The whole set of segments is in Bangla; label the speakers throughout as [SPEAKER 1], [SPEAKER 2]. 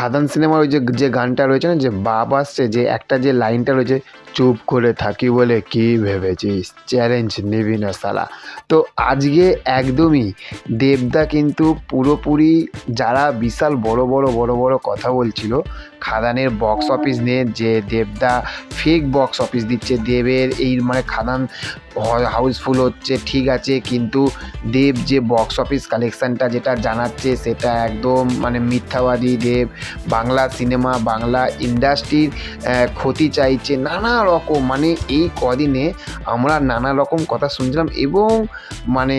[SPEAKER 1] খাদান সিনেমার ওই যে যে গানটা রয়েছে না, যে বাপ আসছে, যে একটা যে লাইনটা রয়েছে, চুপ করে থাকি বলে কি ভেবেছিস? চ্যালেঞ্জ নিবি না সালা তো আজকে একদমই দেবদা কিন্তু পুরোপুরি যারা বিশাল বড় বড় বড় বড় কথা বলছিল, খাদানের বক্স অফিস নিয়ে যে দেবদা ফেক বক্স অফিস দিচ্ছে, দেবের এই মানে খাদান হাউসফুল হচ্ছে, ঠিক আছে, কিন্তু দেব যে বক্স অফিস কালেকশানটা যেটা জানাচ্ছে, সেটা একদম মানে মিথ্যাবাদী দেব। বাংলা সিনেমা, বাংলা ইন্ডাস্ট্রির ক্ষতি চাইছে নানা রকম। মানে এই কদিনে আমরা নানা রকম কথা শুনছিলাম এবং মানে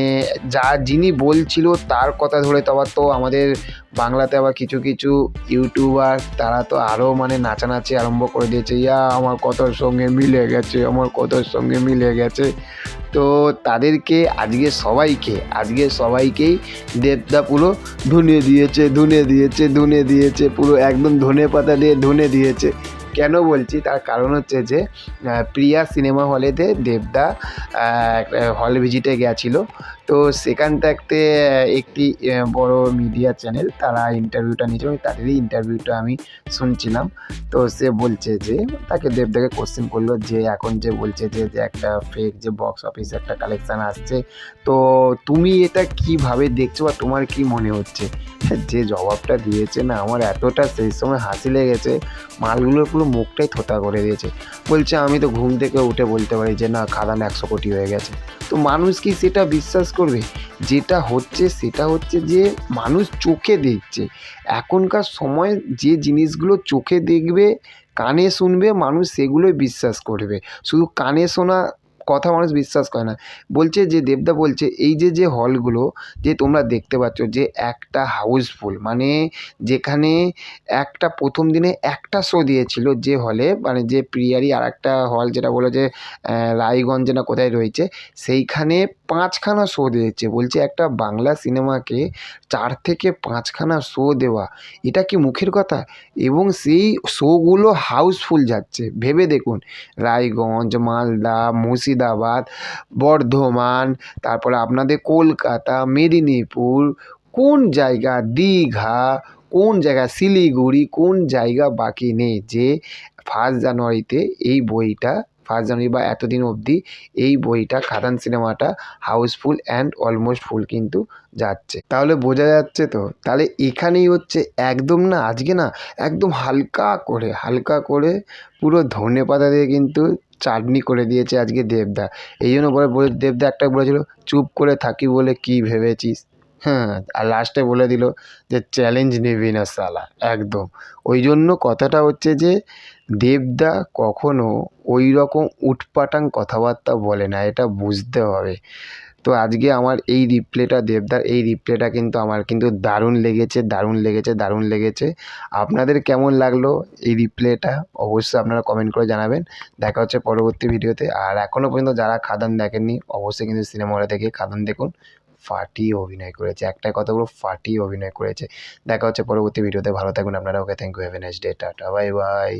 [SPEAKER 1] যা যিনি বলছিল তার কথা ধরে তো আবার তো আমাদের বাংলাতে আবার কিছু কিছু ইউটিউবার তারা তো আরও মানে নাচানাচি আরম্ভ করে দিয়েছে, ইয়া, আমার কথার সঙ্গে মিলে গেছে, আমার কথার সঙ্গে মিলে গেছে। তো তাদেরকে আজকে সবাইকে, আজকে সবাইকেই দেবদা পুরো ধুনে দিয়েছে ধুনে দিয়েছে ধুনে দিয়েছে, পুরো একদম ধনে পাতা দিয়ে ধুনে দিয়েছে। কেন বলছি? তার কারণ হচ্ছে যে প্রিয়া সিনেমা হলেতে দেবদা হল ভিজিটে গেছিল। তো সেখান থাকতে একটি বড় মিডিয়া চ্যানেল তারা ইন্টারভিউটা নিয়েছে আমি তাদেরই ইন্টারভিউটা আমি শুনছিলাম। তো সে বলছে যে, তাকে দেবদাকে কোশ্চেন করল যে, এখন যে বলছে যে যে একটা ফেক যে বক্স অফিস একটা কালেকশান আসছে, তো তুমি এটা কীভাবে দেখছ বা তোমার কি মনে হচ্ছে? যে জবাবটা দিয়েছে না, আমার এতটা সেই সময় হাসি লেগেছে মালগুলোর পুরো মুখটাই থোতা করে দিয়েছে। বলছে, আমি তো ঘুম থেকে উঠে বলতে পারি যে, না, খাদান একশো কোটি হয়ে গেছে। তো মানুষ কি সেটা বিশ্বাস করবে? যেটা হচ্ছে সেটা হচ্ছে যে, মানুষ চোখে দেখছে। এখনকার সময় যে জিনিসগুলো চোখে দেখবে, কানে শুনবে, মানুষ সেগুলোই বিশ্বাস করবে। শুধু কানে শোনা কথা মানুষ বিশ্বাস করে না। বলছে যে, দেবদা বলছে, এই যে যে হলগুলো যে তোমরা দেখতে পাচ্ছ যে একটা হাউসফুল মানে যেখানে একটা প্রথম দিনে একটা শো দিয়েছিল যে হলে মানে যে প্রিয়ারি আর একটা হল যেটা বলে যে রায়গঞ্জে না কোথায় রয়েছে, সেইখানে পাঁচখানা শো দিয়েছে। বলছে একটা বাংলা সিনেমাকে চার থেকে পাঁচখানা শো দেওয়া, এটা কি মুখের কথা? এবং সেই শোগুলো হাউসফুল যাচ্ছে। ভেবে দেখুন, রায়গঞ্জ, মালদা, মুর্শিদাবাদ বর্ধমান, তারপরে আপনাদের কলকাতা, মেদিনীপুর, কোন জায়গা দীঘা, কোন জায়গা শিলিগুড়ি, কোন জায়গা বাকি নেই যে ফার্স্ট জানুয়ারিতে এই বইটা ফার্স্ট জানুয়ারি বা এতদিন অবধি এই বইটা খাদান সিনেমাটা হাউসফুল অ্যান্ড অলমোস্ট ফুল কিন্তু যাচ্ছে। তাহলে বোঝা যাচ্ছে তো? তাহলে এখানেই হচ্ছে একদম না, আজকে না একদম হালকা করে হালকা করে পুরো ধনে পাতা দিয়ে কিন্তু চাটনি করে দিয়েছে আজকে দেবদা। এই জন্য বলে দেবদা একটা বলেছিল, চুপ করে থাকি বলে কি ভেবেছিস? হ্যাঁ আর লাস্টে বলে দিল যে চ্যালেঞ্জ নিবি না সালা, একদম। ওই জন্য কথাটা হচ্ছে যে দেবদা কখনো ওই রকম উটপাটাং কথাবার্তা বলে না, এটা বুঝতে হবে। তো আজকে আমার এই রিপ্লেটা দেবদার এই রিপ্লেটা কিন্তু আমার কিন্তু দারুণ লেগেছে দারুণ লেগেছে দারুণ লেগেছে। আপনাদের কেমন লাগল এই রিপ্লেটা অবশ্যই আপনারা কমেন্ট করে জানাবেন। দেখা হচ্ছে পরবর্তী ভিডিওতে। আর এখনও পর্যন্ত যারা খাদান দেখেননি, অবশ্যই কিন্তু সিনেমা হলে থেকে খাদান দেখুন। ফাটিয়ে অভিনয় করেছে। একটাই কথা বলব ফাটিয়ে অভিনয় করেছে। দেখা হচ্ছে পরবর্তী ভিডিওতে। ভালো থাকুন আপনারা। Okay thank you have a nice day tata bye bye